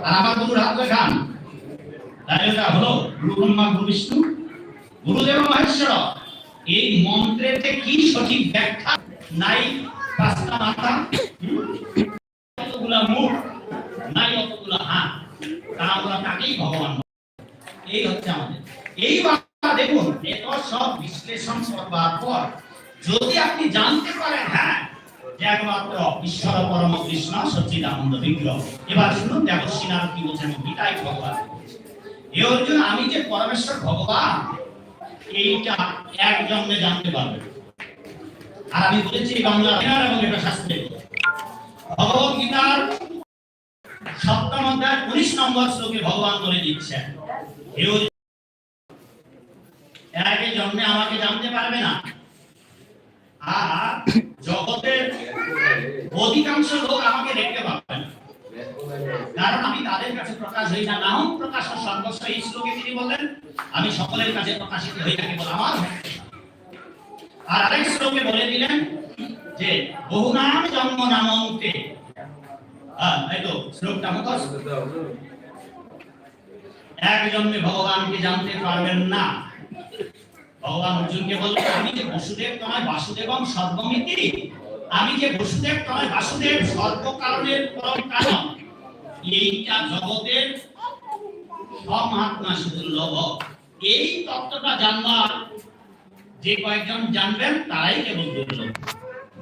আর আমার গুরুর হাত ধরে খান তাই এটা হলো গুরু ব্রহ্মা, গুরু বিষ্ণু। গুরুদেব মহেশ্বর, এই মন্ত্রেতে কি সঠিক ব্যাখ্যা নাই পাঁচটা মাথা? কতগুলা মুখ, নাই অতগুলা হাত। তা আমরা তাকেই ভগবান এই হচ্ছে আমাদের। এই বার্তা দেখুন, এত সব বিশ্লেষণ করবার পর যদি আপনি জানতে পারেন হ্যাঁ একমাত্র ঈশ্বর পরম কৃষ্ণ, সচ্চিদানন্দ বিগ্রহ। এবার শুনুন দেবশ্রী নারদ কি বলছেন গীতায় ভগবান এ অর্জুন, আমি যে পরমেশ্বর ভগবান, এইটা এক জন্মে জানতে পারবেন আর আমি বলেছি বাংলা এবং এটা শাস্ত্রে। ভগবত সপ্তম অধ্যায়, উনিশ নম্বর শ্লোকে ভগবান বলে দিচ্ছেন এর আগে জন্মে আমাকে জানতে পারবে না আর জগতের অধিকাংশ লোক আমাকে দেখতে পাবে না। কারণ আমি তাদের কাছে প্রকাশ হই না। নাহম প্রকাশ সর্বস্ব এই শ্লোকে তিনি বলেন আমি সকলের কাছে প্রকাশিত হই না কেবল আমার আর আরেক শ্লোকে বলে দিলেন যে, বহু নাম জন্ম নামন্তে। তো শ্লোকটা মুখস্থ। এক জন্মে ভগবানকে জানতে পারবেন না। ভগবান অর্জুনকে বললেন, আমি যে বসুদেব তোমায় বাসুদেবম সর্বমিতি। আমি যে বসুদেব তোমায় বাসুদেব সর্বকারণের পরম কারণ। এইটা জগতের সমাত্মা সুদুর্লভ এই তত্ত্বটা জানবার যে কয়েকজন জানবেন, তারাই কেবল দুর্লভ।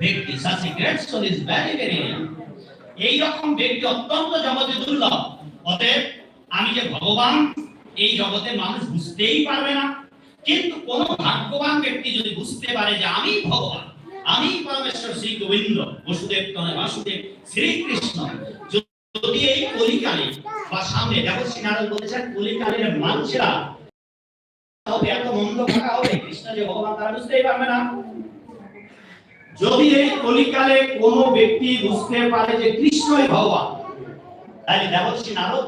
ব্যক্তি such great soul is very very এই রকম ব্যক্তি অত্যন্ত জগতে দুর্লভ। অতএব আমি যে ভগবান, এই জগতে মানুষ বুঝতেই পারবে না। কিন্তু কোন ভাগ্যবান ব্যক্তি যদি বুঝতে পারে যে আমি ভগবান, আমি পরমেশ্বর শ্রী গোবিন্দ, বসুদেব তনয় বাসুদেব, শ্রীকৃষ্ণ, যদি এই কলিকালে বা সামনে দেবশ্রী নারদ বলেছেন, কলিকালের মানুষেরা এত মন্দ থাকা হবে, কৃষ্ণ যে ভগবান তারা বুঝতেই পারবে না। যদি এই কলিকালে কোন ব্যক্তি বুঝতে পারে যে কৃষ্ণই ভগবান, তাহলে দেবশ্রী নারদ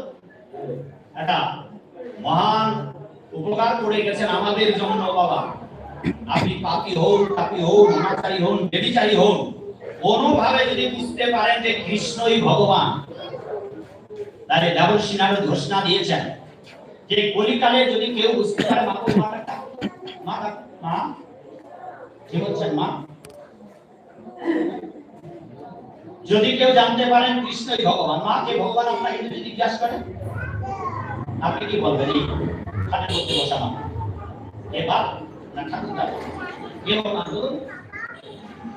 একটা মহান উপকার করে গেছেন আমাদের জন্য বাবা। আপনি পাপি হন পাপি হন, অনাচারী হন, বেবিচারী হন। কোনোভাবে যদি বুঝতে পারেন যে কৃষ্ণই ভগবান, তাহলে ঘোষণা দিয়েছেন। যে কলিকালে যদি কেউ বুঝতে পারে, মা মা কি বলছেন মা? যদি কেউ জানতে পারেন কৃষ্ণই ভগবান, মা কে ভগবান আপনাকে যদি জিজ্ঞাসা করেন আপনি কি বলবেন? এই খাটের মধ্যে বসা মা এবার না ঠাকুর দাদা কে ভগবান বলুন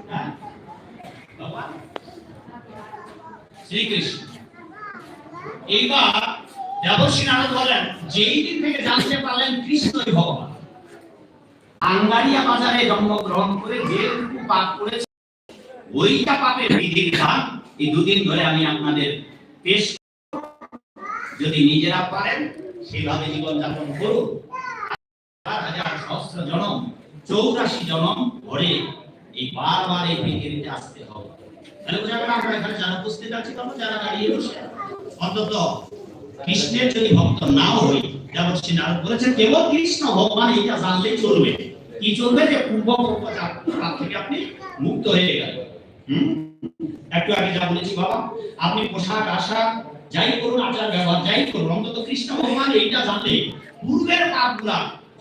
হ্যাঁ ভগবান শ্রীকৃষ্ণ এইবার দেবশ্রী নারদ বলেন যেই দিন থেকে জানতে পারলেন কৃষ্ণই ভগবান আঙ্গারিয়া বাজারে জন্মগ্রহণ করে যেটুকু পাপ করেছে ওইটা পাপের বিধির বিধান এই দুদিন ধরে আমি আপনাদের পেশ যদি নিজেরা পারেন সেইভাবে জীবন যাপন করুন হাজার সহস্র জনম, চৌরাশি জনম ধরে এই বারবার এই পৃথিবীতে আসতে হবে। তাহলে বোঝা গেল আমরা এখানে যারা উপস্থিত আছি তখন যারা দাঁড়িয়ে বসে অন্তত কৃষ্ণের যদি ভক্ত নাও হই, যেমন শ্রী নারদ বলেছেন, কেবল কৃষ্ণ ভগবান এইটা জানলেই চলবে। কি চলবে? যে পূর্ব থেকে আপনি মুক্ত হয়ে গেলেন। হুম? একটু আগে যা বলেছি বাবা, আপনি পোশাক, আশাক যাই করুন আচার ব্যবহার, যাই করুন, অন্তত কৃষ্ণ ভগবান এইটা পূর্বের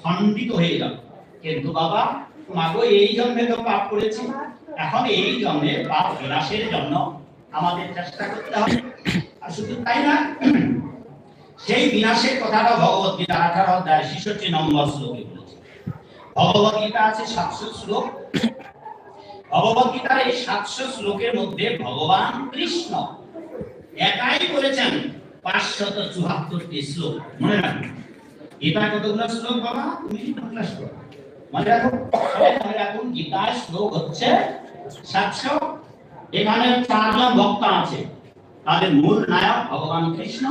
খণ্ডিত হয়ে যাবে। কিন্তু বাবা এই জন্মে তো পাপ করেছি। এখন এই জন্মে পাপ জন্য আমাদের চেষ্টা করতে হবে। আর শুধু তাই না, সেই বিনাশের কথাটা ভগবত গীতা আঠারো অধ্যায় ছেষট্টি নম্বর শ্লোকে বলেছে। ভগবত গীতা আছে সাতশো শ্লোক। ভগবত গীতার এই সাতশো শ্লোকের মধ্যে ভগবান কৃষ্ণ একাই বলেছেন পাঁচশত চুহাত্তরটি শ্লোক। মনে রাখবেন। এটা কতগুলো শ্লোক বাবা? তুমি ক্লাস করো মনে রাখো মনে রাখুন গীতার শ্লোক হচ্ছে সাতশো। এখানে চারজন বক্তা আছে। তাদের মূল নায়ক ভগবান কৃষ্ণ,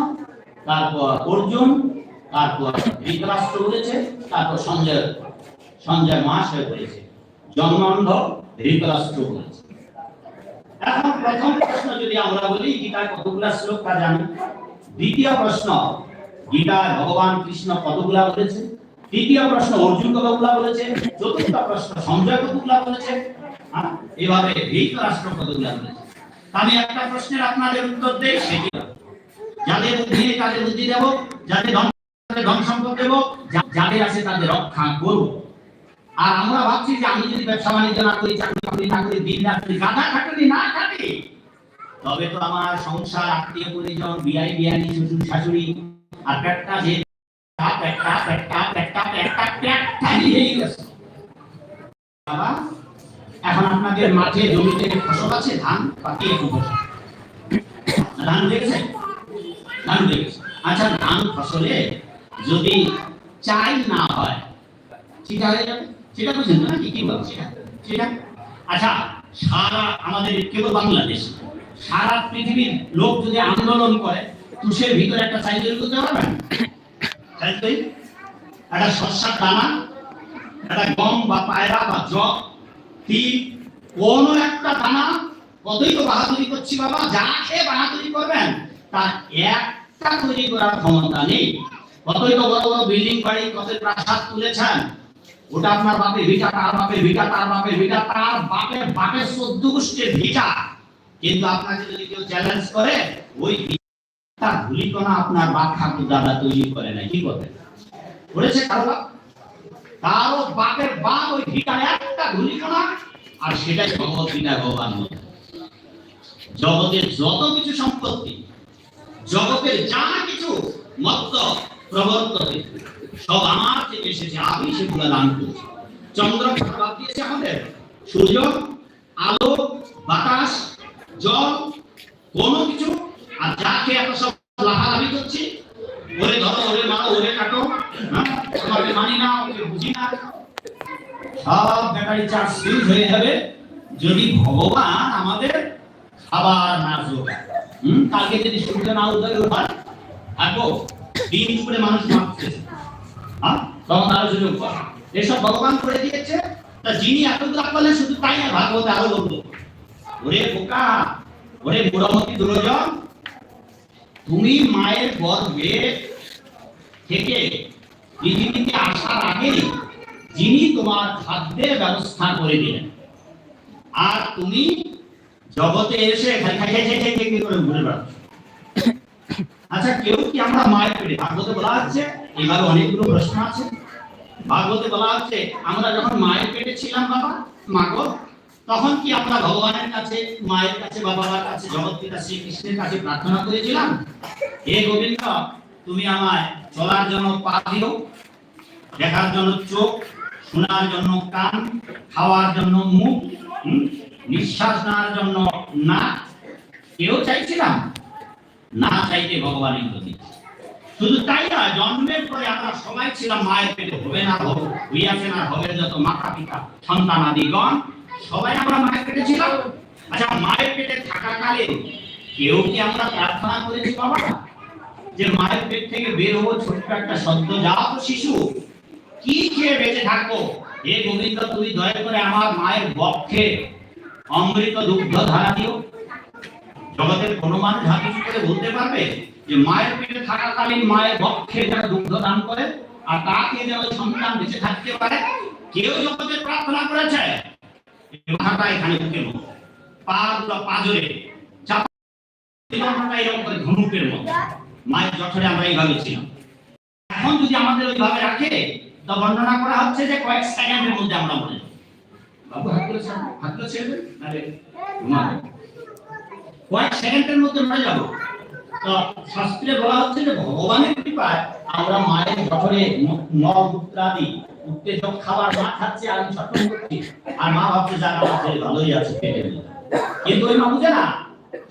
তারপর অর্জুন, তারপর ধৃতরাষ্ট্র বলেছে, তারপর সঞ্জয় সঞ্জয় হয়ে পড়েছে। জন্মান্ধ ধৃতরাষ্ট্র বলেছে। এখন প্রথম প্রশ্ন যদি আমরা বলি গীতায় কতগুলা শ্লোক তা জানি? দ্বিতীয় প্রশ্ন গীতায় ভগবান কৃষ্ণ কতগুলা বলেছে? তৃতীয় প্রশ্ন, অর্জুন কতগুলা বলেছে? চতুর্থ প্রশ্ন, সঞ্জয় কতগুলা বলেছে? এভাবে ধৃতরাষ্ট্র কতগুলা বলেছে? আমি একটা প্রশ্নের আপনাদের উত্তর দেই সেটি যাদের বুদ্ধি তাদের বুদ্ধি দেব, যাদের ধন ধন সম্পদ দেব যাদের আছে তাদের রক্ষা করব। আর আমরা ভাবছি যে আমি যদি ব্যবসা বাণিজ্য না করি, চাকরি বাকরি না করি দিন করি, গাধা খাটুনি না খাটি। তবে তো আমার সংসার, আত্মীয় পরিজন, বিয়াই বিয়ানি শ্বশুর, শাশুড়ি, আর পেটটা যে পেটটা পেটটা পেটটা পেটটা পেটটা নিয়েই গেছে বাবা, এখন আপনাদের মাঠে জমিতে ফসল আছে? ধান একটু ফসল? ধান দেখেছে ধান দেখেছে আচ্ছা ধান ফসলে যদি চাই না হয় ঠিক যাবে? সেটা বুঝেন না কি বলছে সেটা আচ্ছা সারা আমাদের কেবল বাংলাদেশ, সারা পৃথিবীর লোক যদি আন্দোলন করে, তুষের ভিতরে একটা চাই তৈরি করতে পারবেন চাই একটা শস্যার দানা, একটা গম বা পায়রা বা জগ তিল কোন একটা দানা, কতই তো বাহাদুরি করছি বাবা যা খেয়ে বাহাদুরি করবেন, তার একটা তৈরি করার ক্ষমতা নেই। কতই তো বড় বড় বিল্ডিং বাড়ি কত প্রাসাদ তুলেছেন ওটা আপনার বাপের ভিটা, তার বাপের ভিটা, তার বাপের ভিটা, তার বাপের বাপের চোদ্দ গোষ্ঠীর ভিটা। কিন্তু আপনাকে যদি কেউ চ্যালেঞ্জ করে, ওই ভিটা ধুলিকণা আপনার বাপ ঠাকুর দাদা তৈরি করে নাই, কি করবে করেছে কারও বাপ? কারও বাপের বাপ ওই ভিটা একটা ধুলিকণা আর সেটাই ভগবত ভগবান জগতের যত কিছু সম্পত্তি, জগতের যা কিছু মত্ত প্রবর্তনে সব আমার থেকে এসেছে, আমি সেগুলো দান করেছি। চন্দ্র দিয়েছে আমাদের। সূর্য, আলো, বাতাস, জল কিছু। আর যাকে এত সব লাফালাফি করছি, ওরে ওরে মারো, ওরে কাটো। হ্যাঁ? তোমাকে মানি না, ওকে বুঝি না। সব ব্যাটারি চার্জ হয়ে যাবে। যদি ভগবান আমাদের খাবার না জোগায় কালকে যদি সূর্য না উদয় হয়, থাকব। দিন দুপুরে মানুষ মারছে। হ্যাঁ? তখন আরও। এসব ভগবান করে দিয়েছে, তা যিনি এতগুলো করলেন, শুধু তাই না, ভাগবত আরও বলব ওরে বোকা, ওরে মুরামতি দুর্জন তুমি মায়ের গর্ভে থেকে পৃথিবীতে আসার আগে যিনি তোমার খাদ্যের ব্যবস্থা করে দিলেন। আর তুমি জগতে এসে খাই খাই খাই খাই খাই করে ঘুরে বেড়াচ্ছ। আচ্ছা কেউ কি আমরা মায়ের পেটে ভাগবতে বলা হচ্ছে এইভাবে অনেকগুলো প্রশ্ন আছে। ভাগবতে বলা হচ্ছে আমরা যখন মায়ের পেটে ছিলাম বাবা মাগো তখন কি আমরা ভগবানের কাছে, মায়ের কাছে বাবার কাছে জগৎ পিতা শ্রীকৃষ্ণের কাছে প্রার্থনা করেছিলাম? হে গোবিন্দ, তুমি আমায় চলার জন্য পা দিও, দেখার জন্য চোখ, শোনার জন্য কান, খাওয়ার জন্য মুখ নিঃশ্বাস নেওয়ার জন্য নাক। কেউ চাইছিলাম? না চাইতে ভগবান এগুলো দিচ্ছে শুধু তাই না, জন্মের পরে আমরা সবাই ছিলাম মায়ের পেটে, হবে না হবে হইয়াছে না, হবে যত মাতা পিতা, সন্তান আদিগণ, সবাই আমরা মায়ের পেটে ছিলাম। আচ্ছা মায়ের পেটে থাকাকালে কেউ কি আমরা প্রার্থনা করেছি বাবা? যে মায়ের পেট থেকে বের হব, ছোট্ট একটা সদ্যজাত শিশু। কি খেয়ে বেঁচে থাকব? হে গোবিন্দ, তুমি দয়া করে আমার মায়ের বক্ষে অমৃত দুগ্ধ ধারা দিও। জগতের কোনো মানুষ হাত করে বলতে পারবে যে মায়ের পেটে থাকাকালীন মায়ের বক্ষে যেন দুগ্ধ দান করে আর তাকে যেন সন্তান বেঁচে থাকতে পারে, কেউ জগতে প্রার্থনা করেছে? মাথাটা এখানে ঢুকে নেব পা দুটো পাজরে এরকম করে ধনুকের মতো। মায়ের জঠরে আমরা এইভাবে ছিলাম। এখন যদি আমাদের ওইভাবে রাখে, তো বর্ণনা করা হচ্ছে যে কয়েক সেকেন্ডের মধ্যে আমরা মরে বাবু, হাত হাত ছেড়ে ঘুমাবে। কয়েক সেকেন্ডের মধ্যে মরে যাব। শাস্ত্রে বলা হচ্ছে যে ভগবানের কৃপায় আমরা মায়ের জঠরে নরমূত্রাদি উত্তেজক খাবার মা খাচ্ছে আর ছটফট করছি। আর মা ভাবছে, যাক, আমার ভালোই আছে পেটে কিন্তু ওই মা বুঝে না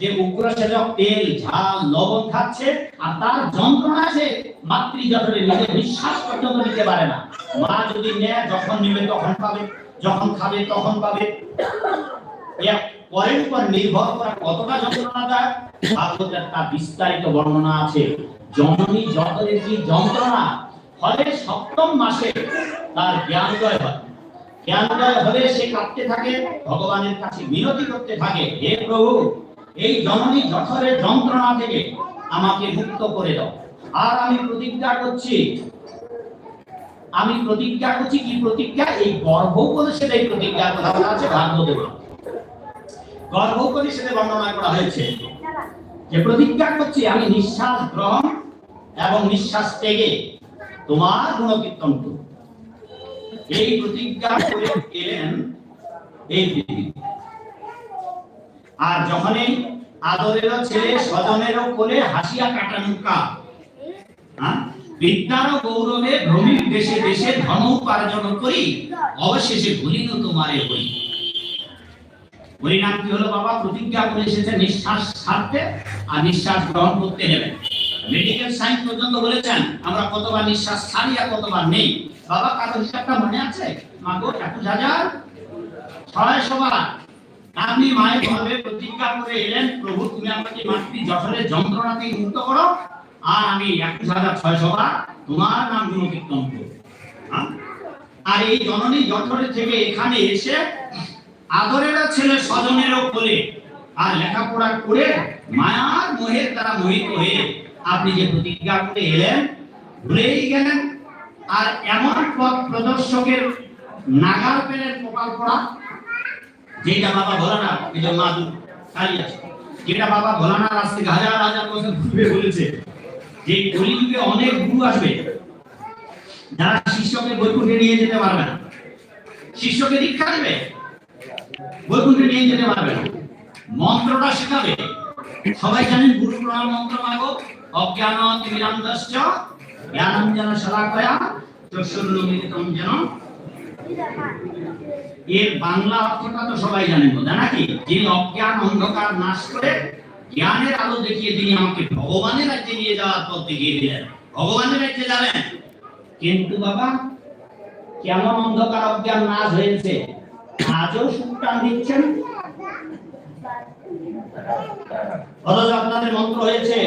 যে উগ্র সেজক তেল, ঝাল, লবণ খাচ্ছে, আর তার যন্ত্রণা আছে মাতৃ জঠরে নিজে নিঃশ্বাস পর্যন্ত নিতে পারে না। মা যদি নেয়, যখন নেবে তখন পাবে, যখন খাবে তখন পাবে। পরের উপর নির্ভর করা কতটা যন্ত্রণা দেয় ভাগবতের তার বিস্তারিত বর্ণনা আছে। জননী জঠরের কি যন্ত্রণা? ফলে সপ্তম মাসে তার জ্ঞানোদয় হয়। জ্ঞানোদয় হলে সে কাঁদতে থাকে, ভগবানের কাছে মিনতি করতে থাকে, হে প্রভু, এই জননী জঠরের যন্ত্রণা থেকে আমাকে মুক্ত করে দাও। আর আমি প্রতিজ্ঞা করছি, আমি প্রতিজ্ঞা করছি কি প্রতিজ্ঞা? এই গর্ভ উপনিষদে এই প্রতিজ্ঞার কথা আছে ভাগবতে বলা। গর্ভ উপনিষদে বর্ণনা করা হয়েছে যে প্রতিজ্ঞা করছি আমি নিঃশ্বাস গ্রহণ এবং নিঃশ্বাস ত্যাগে তোমার এই প্রতিজ্ঞা করে এই পৃথিবীতে আর যখনই আদরেরও ছেলে, স্বজনেরও কোলে হাসিয়া কাটানো কাপ হ্যাঁ? বিদ্যার গৌরবে ভ্রমিক দেশে দেশে ধন উপার্জন করি, অবশেষে ভুলিন তোমারে হই পরিণাম কি হলো বাবা? প্রতিজ্ঞা করে এসেছে নিঃশ্বাস ছাড়তে আর নিঃশ্বাস গ্রহণ করতে নেবেন মেডিকেল সায়েন্স পর্যন্ত বলেছেন, আমরা কতবার নিঃশ্বাস ছাড়ি আর কতবার নেই? বাবা কারও হিসাবটা মনে আছে? মাগো একুশ হাজার ছয়শো বার। আপনি মায়ের ভাবে প্রতিজ্ঞা করে এলেন, প্রভু, তুমি আমাকে মাতৃ জঠরের যন্ত্রণা থেকে মুক্ত করো আর আমি একুশ হাজার ছয়শো বার তোমার নাম গুণ কীর্তন হ্যাঁ? আর এই জননী জঠরে থেকে এখানে এসে আদরেরও ছেলে স্বজনেরও কোলে। আর লেখাপড়া করে মায়ার মোহের দ্বারা মোহিত হয়ে আপনি যে প্রতিজ্ঞা করে এলেন, ভুলেই গেলেন। আর এমন পথ প্রদর্শকের নাগাল পেলেন কপাল পড়া, যেটা বাবা ভোলানাথ, এই যে মা কালী আছে। যেটা বাবা ভোলানাথ আজ থেকে হাজার হাজার বছর পূর্বে বলেছে, যে কলিযুগে অনেক গুরু আসবে, যারা শিষ্যকে বৈকুণ্ঠে নিয়ে যেতে পারবে না। শিষ্যকে দীক্ষা দেবে বৈকুণ্ঠে নিয়ে যেতে পারবে না। মন্ত্রটা শেখাবে। সবাই জানেন গুরু প্রণাম মন্ত্র মাগো। অজ্ঞান তিমিরান্দশ্চ জ্ঞানাঞ্জন শলাকয়া চক্ষুর্লুমিলিতম যেন। এর বাংলা অর্থটা তো সবাই জানেন বোধ নাকি? যিনি অজ্ঞান অন্ধকার নাশ করে জ্ঞানের আলো দেখিয়ে তিনি আমাকে ভগবানের রাজ্যে নিয়ে যাওয়ার পথ দেখিয়ে দিলেন। ভগবানের রাজ্যে যাবেন। কিন্তু বাবা, কেমন অন্ধকার অজ্ঞান নাশ হয়েছে? আজও সুটান দিচ্ছেন। অথচ আপনাদের মন্ত্র হয়েছে,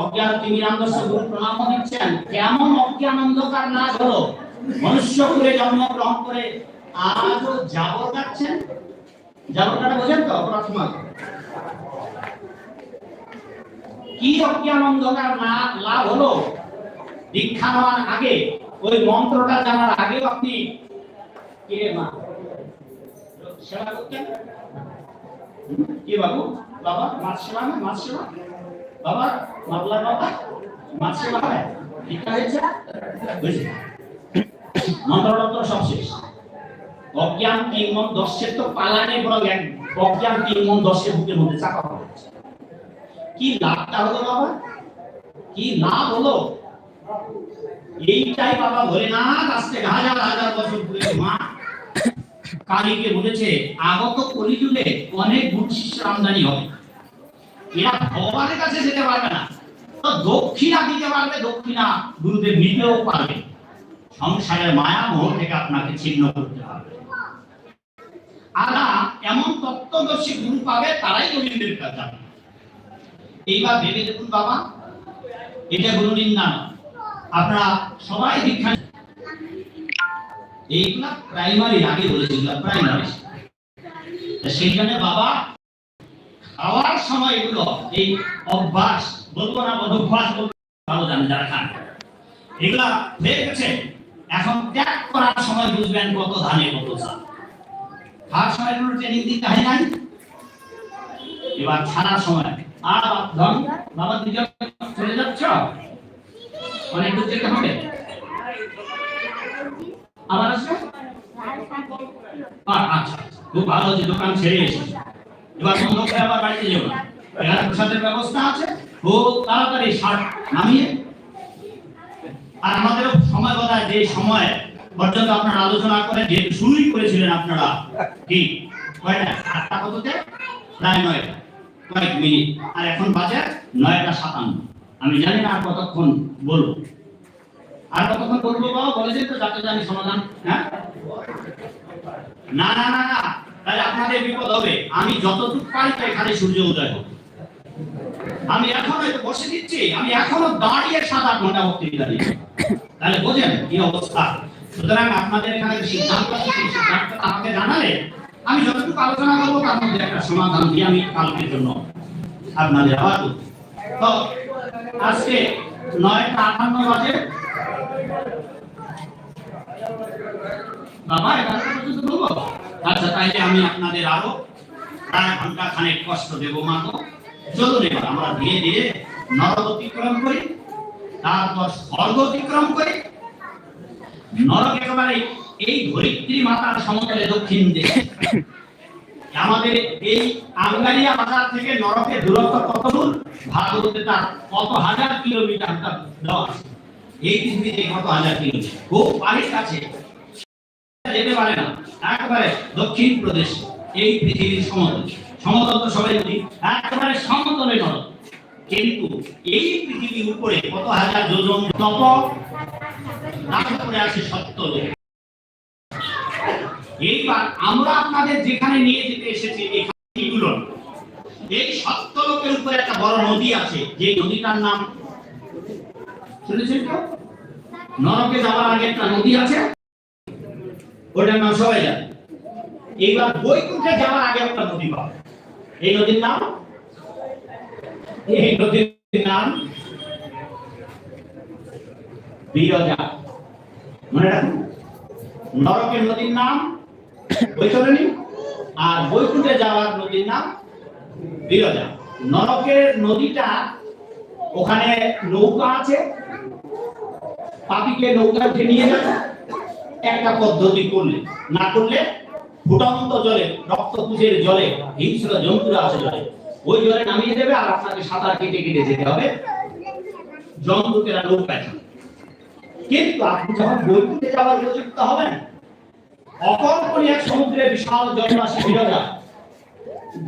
অজ্ঞান রামদর্শ গুরু প্রণাম দিচ্ছেন কেমন অজ্ঞান অন্ধকার নাশ হলো? মনুষ্য করে জন্মগ্রহণ করে আজও জাবর কাটছেন? জাবর কাটা বোঝেন তো অপরাধময় কি অজ্ঞান অন্ধকার না লাভ হলো? দীক্ষা নেওয়ার আগে, ওই মন্ত্রটা জানার আগেও আপনি কে মা? সেবা করতেন কি বাবু? বাবা, মাছ সেবা না? মাছ সেবা? বাবা মাতলার বাবা? মাছ সেবা হয় দীক্ষা হয়েছে? তো সব শেষ। অজ্ঞান তিন মন দশের তো পালানে বরং এক অজ্ঞান তিন মন দশের বুকের মধ্যে চাপা পড়েছে কি লাভটা হলো বাবা? কি লাভ হলো? এইটাই বাবা ভোলেনাথ আজ থেকে হাজার হাজার বছর ধরে মা কালীকে বলেছে, আগত কলিযুগে অনেক গুরু শিষ্য আমদানি হবে। এরা ভগবানের কাছে যেতে পারবে না। তো দক্ষিণা দিতে পারবে, দক্ষিণা গুরুদেব নিতেও পারবে। সংসারের মায়া মোহ থেকে আপনাকে ছিন্ন করতে হবে। আরা এমন তত্ত্বদর্শী গুরু পাবে, তারাই গোবিন্দের কাছে যাবে এইবার ভেবে দেখুন বাবা, এটা গুরু নিন্দা। আপনারা সবাই দীক্ষা এইগুলা প্রাইমারি আগে বলেছিল প্রাইমারি সেইখানে বাবা খাওয়ার সময় এগুলো, এই অভ্যাস, বলব না অভ্যাস ভালো জানে যারা খান। এগুলা হয়ে গেছে। এখন ত্যাগ করার সময় বুঝবেন কত ধানে, কত চাল খাওয়ার সময় কোনো ট্রেনিং দিতে হয় নাই? এবার ছাড়ার সময়। আর ধন, বাবা, দুজন চলে যাচ্ছ? অনেক দূর যেতে হবে? আবার আসবে? আচ্ছা খুব ভালো হচ্ছে দোকান ছেড়ে এসেছে। এবার বন্ধ করে আবার বাড়িতে যাব। এখানে প্রসাদের ব্যবস্থা আছে, খুব তাড়াতাড়ি শার্ট নামিয়ে। আর আমাদের সময় কথা যে সময়, পর্যন্ত আপনারা আলোচনা করেন যে শুরুই করেছিলেন আপনারা, কি? কয়টা? আটটা কততে? প্রায় নয়টা কয়েক মিনিট। আর এখন বাজে নয়টা সাতান্ন। আমি জানি না আর কতক্ষণ বলব। আর কতক্ষণ বলব বাবা? বলেছেন তো যাতে জানি সমাধান হ্যাঁ? না না না তাহলে আপনাদের বিপদ হবে। আমি যতটুকু পারি তো এখানে সূর্য উদয় হবে আমি এখনও বসে দিচ্ছি, আমি এখনও দাঁড়িয়ে সাত আট ঘণ্টা বক্তৃতা দিচ্ছি। তাহলে বোঝেন কি অবস্থা। সুতরাং আপনাদের এখানে সিদ্ধান্ত আমাকে জানালে আমি যতটুকু আলোচনা করব, তার মধ্যে একটা সমাধান দিয়ে আমি কালকের জন্য আপনাদের আবার তো, আজকে নয়টা আটান্ন বাজে বাবা এগারোটা পর্যন্ত বলব আচ্ছা তাইলে আমি আপনাদের আরও প্রায় ঘণ্টা খানেক কষ্ট দেবো, মা তো। চলুন এবার, আমরা ধীরে ধীরে নরক অতিক্রম করি তারপর স্বর্গ অতিক্রম করি। নরক একেবারে এই ধরিত্রী মাতার সমতলে দক্ষিণ দিকে। আমাদের এই আঙ্গারিয়া বাজার থেকে নরকের দূরত্ব কত দূর? ভারতে তার কত হাজার কিলোমিটার দেওয়া আছে এই পৃথিবীতে কত হাজার কিলোমিটার যেতে পারে না। একেবারে দক্ষিণ প্রদেশ, এই পৃথিবীর সমতল। সমতল তো সবাই জানি, একেবারে সমতলে নরক কিন্তু এই পৃথিবীর উপরে কত হাজার যোজন তপ? রাখা করে আছে সত্য এইবার আমরা আপনাদের যেখানে নিয়ে যেতে এসেছি, এখানে। এই সত্য লোকের উপরে একটা বড় নদী আছে, যে নদীটার নাম শুনেছেন কেউ নরকে যাওয়ার আগে একটা নদী আছে। ওটার নাম সবাই জানে। এইবার বৈকুণ্ঠে যাওয়ার আগে একটা নদী পাবে। এই নদীর নাম? এই নদীর নাম বিরজা। মনে রাখুন, নরকের নদীর নাম বৈতরণী আর বৈকুণ্ঠে যাওয়ার নদীর নাম বিরজা। নরকের নদীটা ওখানে নৌকা আছে। পাপিকে নৌকা উঠে নিয়ে যাবে একটা পদ্ধতি করলে, না করলে ফুটন্ত জলে রক্ত পুজের জলে, হিংস্র জন্তুরা আছে জলে। ওই জলে নামিয়ে দেবে আর আপনাকে সাঁতার কেটে কেটে যেতে হবে। জন্তুকেরা নৌকায়। কিন্তু আপনি যখন বৈকুণ্ঠে যাওয়ার উপযুক্ত হবেন, অকল্পনীয় সমুদ্রে বিশাল জলরাশি বিরজা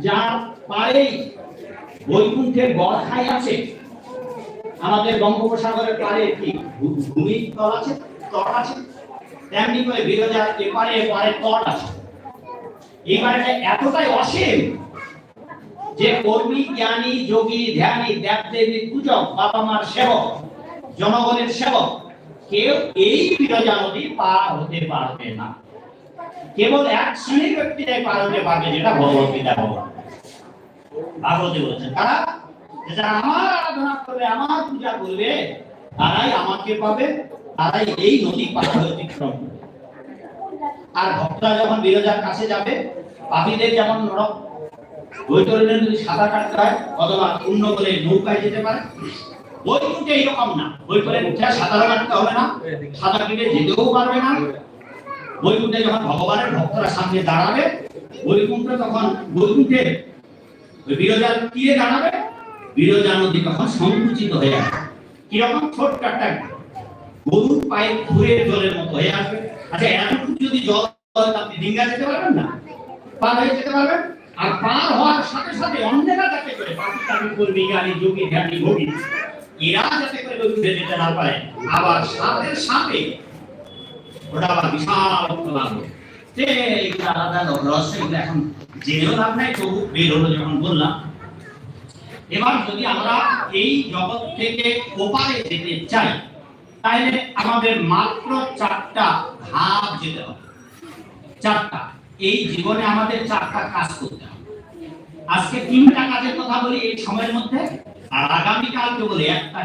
যার পাড়েই বৈকুণ্ঠের গড়খাই আছে। আমাদের বঙ্গোপসাগরের পাড়ে কি ভূ- ভূমির তল আছে, তট আছে। তেমনি করে বিরজার এপারে এপারে তট আছে। এই বাড়িটা এতটাই অসীম যে কর্মী, জ্ঞানী, যোগী, ধ্যানী দেব দেবী পূজক বাবা মার সেবক, জনগণের সেবক, কেউ এই বিরজা নদী পার হতে পারবে না। কেবল এক শ্রেণির ব্যক্তিরাই পার হতে পারবে, যেটা ভগবত গীতা ভগবান ভাগবতে বলেছেন যে যারা আমার আরাধনা করবে, আমার পূজা করবে, তারাই আমাকে পাবে, তারাই এই নদী পার হয়ে অতিক্রম। আর ভক্তরা যখন বিরজার কাছে যাবে যেমন নরক যদি হয়, অথবা পূর্ণ নৌকায় যেতে পারে, বৈকুণ্ঠে এইরকম না। বৈকুণ্ঠে উঠে সাঁতার কাটতে হবে না কেটে যেতেও পারবে না। বৈকুণ্ঠে যখন ভগবানের ভক্তরা সামনে দাঁড়াবে, বৈকুণ্ঠে তখন বৈকুণ্ঠে বিরজার তীরে দাঁড়াবে বিরজা তখন সংকুচিত হয়ে কীরকম ছোট্ট একটা গরুর পায়ের ঘুরে জলের মতো হয়ে আসবে। আচ্ছা এতটুকু যদি জল হয়, আপনি ডিঙ্গা যেতে পারবেন না? পার হয়ে যেতে পারবেন? আর পার হওয়ার সাথে সাথে যাতে করে কর্মী জ্ঞানী যোগী ধ্যানী ভোগী এরা যাতে করে যেতে না পারে। আবার সাথে সাথে ওটা আবার বিশাল যে এইগুলো আলাদা রহস্য এগুলো এখন জেনেও লাভ নাই তবু বের হলো যখন বললাম। এবার যদি আমরা এই জগৎ থেকে ওপারে যেতে চাই তাহলে আমাদের মাত্র চারটা ধাপ যেতে হবে। চারটা। এই জীবনে আমাদের চারটা কাজ করতে হবে। আজকে তিনটা কাজের কথা বলি এই সময়ের মধ্যে, আর আগামীকালকে বলি একটা